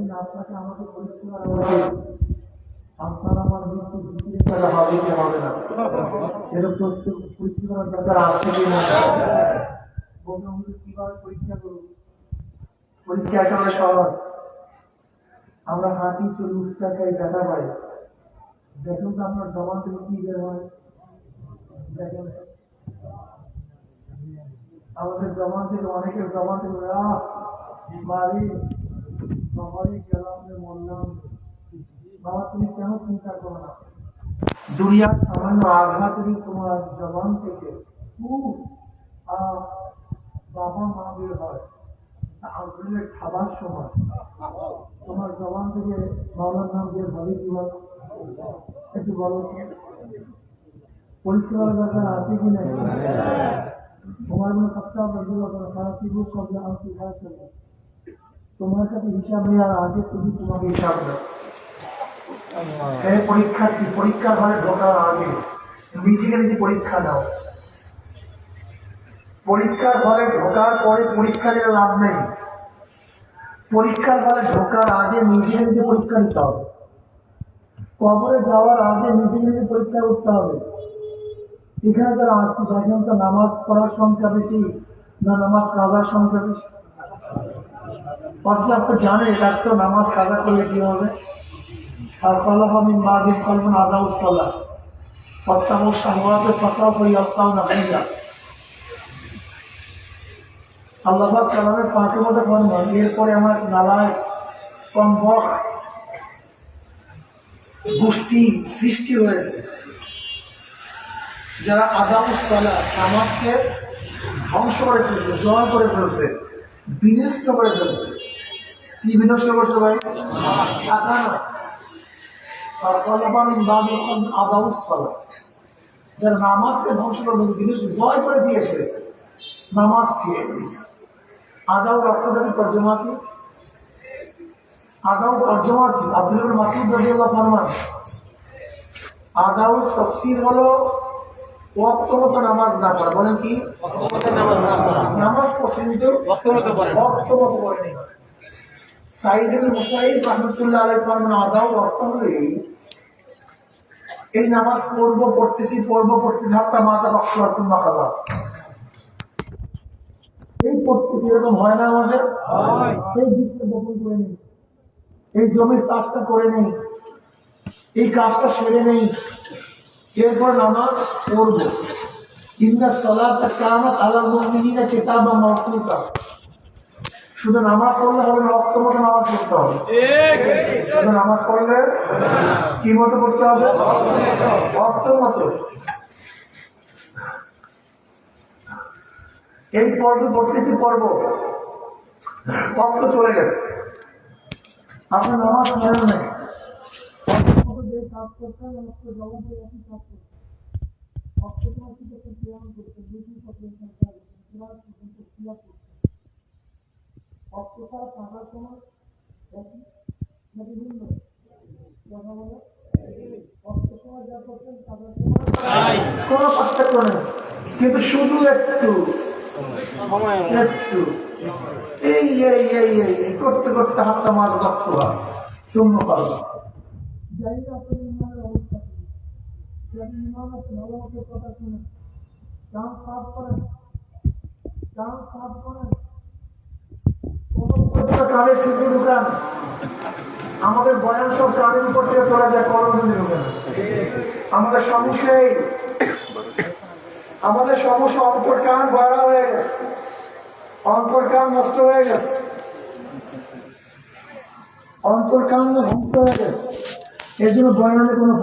এখন আপনাকে আমাকে পরিষ্কার আপনার আমার মৃত্যু জিকিরে ফেলা হবে কি হবে না? এরকম পরীক্ষা করার দরকার আছে কি না? কীভাবে পরীক্ষা করব? পরীক্ষা একেবারে সহজ। আমরা হাঁটি চলি উস্কা ব্যথা পাই। দেখুন তো আপনার জবান থেকে কি বের হয়। দেখেন। আমাদের জবান থেকে, অনেকের জবান থেকে, আহ বাবা তুমি কেন চিন্তা করো না? দুনিয়ার সামান্য আঘাতেরই তোমার জবান থেকে বাবা মা বের হয়। খাবার সময়। তোমার জবান থেকে বাবার নাম হবে কীভাবে একটু বলো। তো। দরকার আছে কি না? তোমার মনে কি করবে আমি কি খারাপ করব তোমার কাছে হিসাব নেওয়ার আগে তুমি তোমাকে হিসাব দাও। পরীক্ষার্থী, পরীক্ষার হলে ঢোকার আগে নিজেকে নিজে পরীক্ষা দাও। পরীক্ষার হলে ঢোকার পরে পরীক্ষা নিয়ে লাভ নেই। পরীক্ষার হলে ঢোকার আগে নিজে নিজে পরীক্ষা নিতে হবে। কবরে যাওয়ার আগে নিজে নিজে পরীক্ষা করতে হবে। এখানে আসছে দেখেন তো নামাজ পড়ার সংখ্যা বেশি না নামাজ কাজার সংখ্যা বেশি? অথচ আপনি জানেন ডাক্তার নামাজ কাজা করলে কি হবে? আর আমি মা দিন আত্মাও না এরপরে আমার নালায় কম্বক, গোষ্ঠী সৃষ্টি হয়েছে। যারা আদামুসলা নামাজকে ধ্বংস করে ফেলছে, জয় করে ফেলছে, বিনষ্ট করে ফেলছে। কি বিনষ্ট করছে ভাই টাকা না আর কলাবামিন বাদিন আদামুসলা যারা নামাজকে ধ্বংস করে বিনষ্ট জয় করে দিয়েছে নামাজ খেয়েছে। আদাও রক্তটা তর্জমা কি আদাও তর্জমা কি আব্দুল মাসুদ রাজিয়াল্লাহ ফরমান আদাউ তফসির হলো নামাজ না পড়া। বলেন কি? নামাজ পড়ছে কিন্তু ওয়াক্ত মতো পড়েনি। সাইদ রহমতুল্লাহ ফরমান হলে এই নামাজ পড়ব পড়তেছি পড়ব পড়তেছি হাত্তা মাথা মাথা এই পড়তেছি এরকম হয় না আমাদের? এই বীজটা বপন করে নেই। এই জমির চাষটা করে নেই। এই কাজটা সেরে নেই। এরপর নামাজ পড়ব। ইন্না সলাটা আলাল মুমিনিনা কিতাবা মাওকুতা শুধু নামাজ পড়লে হবে না, রক্ত মতো নামাজ পড়তে হবে। শুধু নামাজ পড়লে কি মতো পড়তে হবে? রক্ত মতো। এই পর্ব পড়তেছি, পর্ব, রক্ত চলে গেছে। আপনার নামাজ পড়েন নাই কাজ জমা কাজ করতেন রক্ত কি করতে সংসার ছাড়া থাকার সময় বিভিন্ন কথা বলে। কোনো পার্থক্য নেই। কিন্তু শুধু একটু। একটু। এই এই এই এই করতে করতে হাতটা মাছ রক্ত হয়। শূন্য পাবে। জানি না আপনার ইমানের অবস্থা যদি ইমান আছে ভালো মতো কথা শুনেন কান সাফ করেন। কান সাফ করেন। কানের সিদ্ধি ঢুকান আমাদের বয়ান সব কানের উপর থেকে চলে যায়, কলম ঢুকান আমাদের সমস্যাই আমাদের সমস্যা, অন্তর কান ভরা হয়ে গেছে। অন্তর কান নষ্ট হয়ে গেছে। অন্তর কান ধ্বংস হয়ে গেছে। এর জন্য বয়ানে কোনো